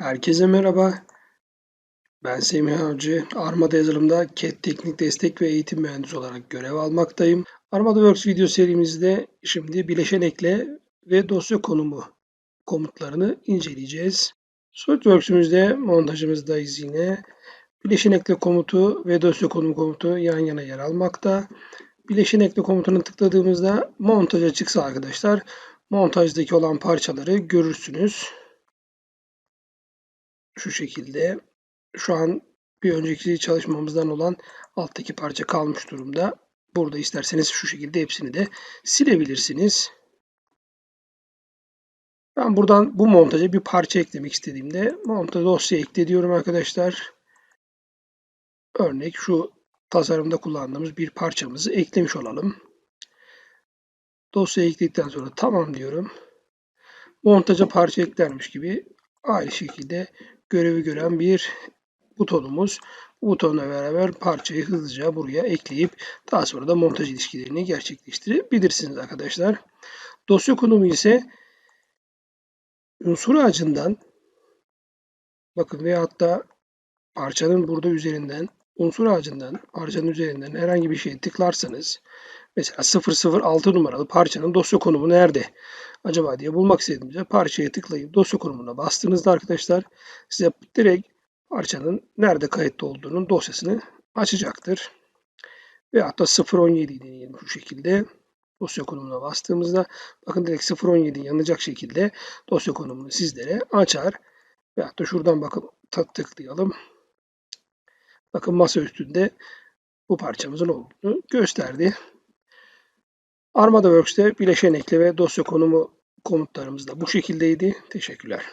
Herkese merhaba. Ben Semih Avcı. Armada yazılımda CAD teknik destek ve eğitim mühendisi olarak görev almaktayım. Armada Works video serimizde şimdi bileşen ekle ve dosya konumu komutlarını inceleyeceğiz. SolidWorks'ümüzde montajımızdayız yine. Bileşen ekle komutu ve dosya konumu komutu yan yana yer almakta. Bileşen ekle komutunu tıkladığımızda montaja çıksa arkadaşlar montajdaki olan parçaları görürsünüz şu şekilde. Şu an bir önceki çalışmamızdan olan alttaki parça kalmış durumda. Burada isterseniz şu şekilde hepsini de silebilirsiniz. Ben buradan bu montaja bir parça eklemek istediğimde monta dosya ekle diyorum arkadaşlar. Örnek şu tasarımda kullandığımız bir parçamızı eklemiş olalım. Dosya ekledikten sonra tamam diyorum. Montaja parça eklenmiş gibi aynı şekilde görevi gören bir butonumuz. Bu butonla beraber parçayı hızlıca buraya ekleyip daha sonra da montaj ilişkilerini gerçekleştirebilirsiniz arkadaşlar. Dosya konumu ise unsur ağacından bakın ve hatta parçanın burada üzerinden unsur ağacından parçanın üzerinden herhangi bir şey tıklarsanız mesela 006 numaralı parçanın dosya konumu nerede acaba diye bulmak istediğimizde parçaya tıklayıp dosya konumuna bastığınızda arkadaşlar size direkt parçanın nerede kayıtlı olduğunun dosyasını açacaktır. Ve hatta 0.17'yi deneyelim şu şekilde. Dosya konumuna bastığımızda bakın direkt 0.17 yanacak şekilde dosya konumunu sizlere açar. Ve hatta şuradan bakın tıklayalım. Bakın masa üstünde bu parçamızın olduğunu gösterdi. Armada Works'te bileşen ekle ve dosya konumu komutlarımız da bu şekildeydi. Teşekkürler.